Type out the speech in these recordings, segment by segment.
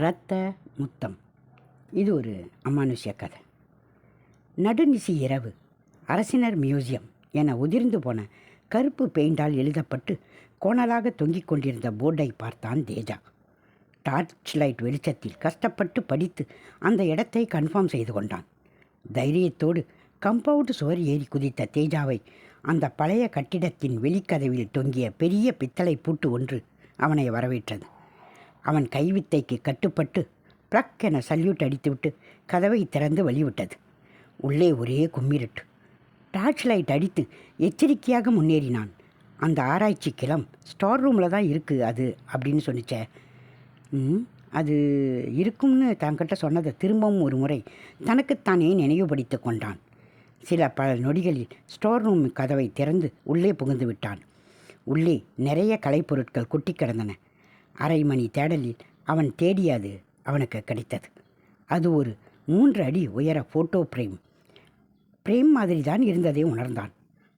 இரத்த முத்தம். இது ஒரு அமானுஷ்ய கதை. நடுநிசி இரவு அரசினர் மியூசியம் என உதிர்ந்து போன கருப்பு பெயிண்டால் எழுதப்பட்டு கோணலாக தொங்கிக் கொண்டிருந்த போர்டை பார்த்தான் தேஜா. டார்ச் லைட் வெளிச்சத்தில் கஷ்டப்பட்டு படித்து அந்த இடத்தை கன்ஃபார்ம் செய்து கொண்டான். தைரியத்தோடு கம்பவுண்ட் சுவர் ஏறி குதித்த தேஜாவை அந்த பழைய கட்டிடத்தின் வெளிக்கதவில் தொங்கிய பெரிய பித்தளை பூட்டு ஒன்று அவனை வரவேற்றது. அவன் கைவித்தைக்கு கட்டுப்பட்டு ப்ளக் என சல்யூட் அடித்துவிட்டு கதவை திறந்து வழிவிட்டது. உள்ளே ஒரே கும்மிருட்டு. டார்ச் லைட் அடித்து எச்சரிக்கையாக முன்னேறினான். அந்த ஆராய்ச்சி கிளம் ஸ்டோர் ரூமில் தான் இருக்குது அது அப்படின்னு சொன்னிச்சே. ம் அது இருக்கும்னு தன்கிட்ட சொன்னதை திரும்பவும் ஒரு முறை தனக்குத்தானே நினைவுபடுத்தி கொண்டான். சில பல நொடிகளில் ஸ்டோர் ரூம் கதவை திறந்து உள்ளே புகுந்து விட்டான். உள்ளே நிறைய கலைப்பொருட்கள் கொட்டி கிடந்தன. அரை மணி தேடலில் அவன் தேடியது அவனுக்கு கிடைத்தது. அது ஒரு மூன்று அடி உயர ஃபோட்டோ பிரேம் பிரேம் மாதிரி தான் இருந்ததை உணர்ந்தான்.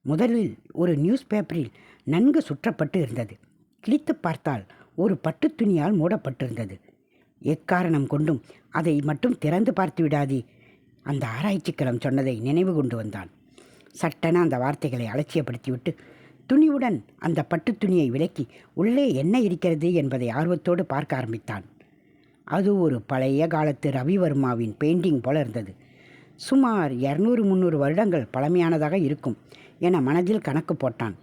முதலில் ஒரு நியூஸ் பேப்பரில் நன்கு சுற்றப்பட்டு இருந்தது. கிழித்து பார்த்தால் ஒரு பட்டுத் துணியால் மூடப்பட்டிருந்தது. எக்காரணம் கொண்டும் அதை மட்டும் திறந்து பார்த்து விடாதே அந்த ஆராய்ச்சிக்களம் சொன்னதை நினைவு கொண்டு வந்தான். சட்டென அந்த வார்த்தைகளை அலட்சியப்படுத்திவிட்டு துணிவுடன் அந்த பட்டுத் துணியை விலக்கி உள்ளே என்ன இருக்கிறது என்பதை ஆர்வத்தோடு பார்க்க ஆரம்பித்தான். அது ஒரு பழைய காலத்து ரவிவர்மாவின் பெயிண்டிங் போல இருந்தது. சுமார் இரநூறு முந்நூறு வருடங்கள் பழமையானதாக இருக்கும் என மனதில் கணக்கு போட்டான்.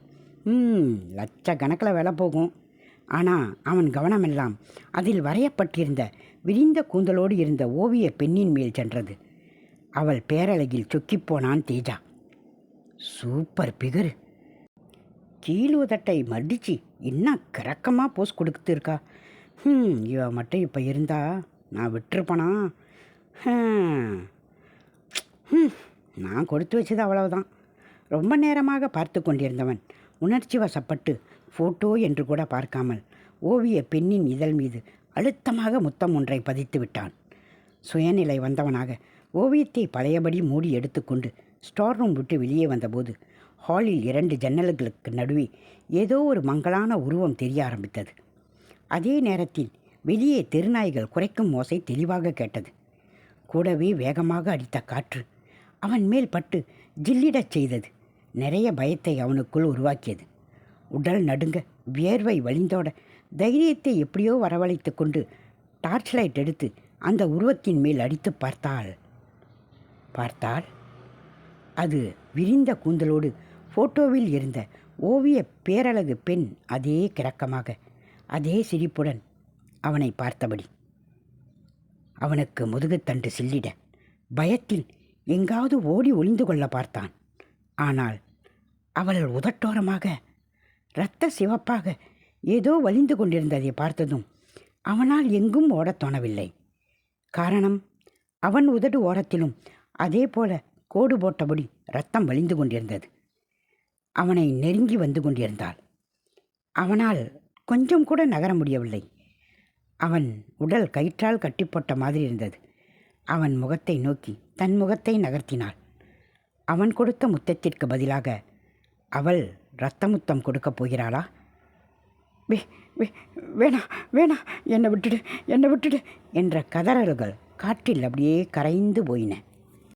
ம் லட்ச கணக்கில் போகும். ஆனால் அவன் கவனமெல்லாம் அதில் வரையப்பட்டிருந்த விரிந்த கூந்தலோடு இருந்த ஓவிய பெண்ணின் மேல் சென்றது. அவள் பேரழகில் சொக்கிப்போனான் தேஜா. Super figure! கீழுதட்டை மடித்து இன்னும் கிறக்கமாக போஸ் கொடுத்துருக்கா ம் இவ மட்டும் இப்போ இருந்தா நான் விட்டுருப்பனா? ம் நான் கொடுத்து வச்சது அவ்வளவுதான். ரொம்ப நேரமாக பார்த்து கொண்டிருந்தவன் உணர்ச்சி வசப்பட்டு ஃபோட்டோ என்று கூட பார்க்காமல் ஓவிய பெண்ணின் இதழ் மீது அழுத்தமாக முத்தம் ஒன்றை பதித்து விட்டான். சுயநிலை வந்தவனாக ஓவியத்தை பழையபடி மூடி எடுத்துக்கொண்டு ஸ்டோர் ரூம் விட்டு வெளியே வந்தபோது ஹாலில் இரண்டு ஜன்னல்களுக்கு நடுவே ஏதோ ஒரு மங்கலான உருவம் தெரிய ஆரம்பித்தது. அதே நேரத்தில் வெளியே தெருநாய்கள் குறைக்கும் ஓசை தெளிவாக கேட்டது. கூடவே வேகமாக அடித்த காற்று அவன் மேல் பட்டு ஜில்லிடச் செய்தது. நிறைய பயத்தை அவனுக்குள் உருவாக்கியது. உடல் நடுங்க வியர்வை வழிந்தோட தைரியத்தை எப்படியோ வரவழைத்து கொண்டு டார்ச் லைட் எடுத்து அந்த உருவத்தின் மேல் அடித்து பார்த்தாள். பார்த்தால் அது விரிந்த கூந்தலோடு ஃபோட்டோவில் இருந்த ஓவிய பேரழகு பெண் அதே கிறக்கமாக அதே சிரிப்புடன் அவனை பார்த்தபடி. அவனுக்கு முதுகுத்தண்டு சில்லிட பயத்தில் எங்காவது ஓடி ஒளிந்து கொள்ள பார்த்தான். ஆனால் அவள் உதட்டோரமாக இரத்த சிவப்பாக ஏதோ வலிந்து கொண்டிருந்ததை பார்த்ததும் அவனால் எங்கும் ஓடத் தோணவில்லை. காரணம் அவன் உதடு ஓரத்திலும் அதே போல கோடு போட்டபடி ரத்தம் வழிந்து கொண்டிருந்தது. அவனை நெருங்கி வந்து கொண்டிருந்தாள். அவனால் கொஞ்சம் கூட நகர முடியவில்லை. அவன் உடல் கயிற்றால் கட்டிப்போட்ட மாதிரி இருந்தது. அவன் முகத்தை நோக்கி தன் முகத்தை நகர்த்தினாள். அவன் கொடுத்த முத்தத்திற்கு பதிலாக அவள் இரத்த முத்தம் கொடுக்கப் போகிறாளா? வே வே வேணா வேணா என்னை விட்டுடு என்னை விட்டுடு என்ற கதறல்கள் காற்றில் அப்படியே கரைந்து போயின.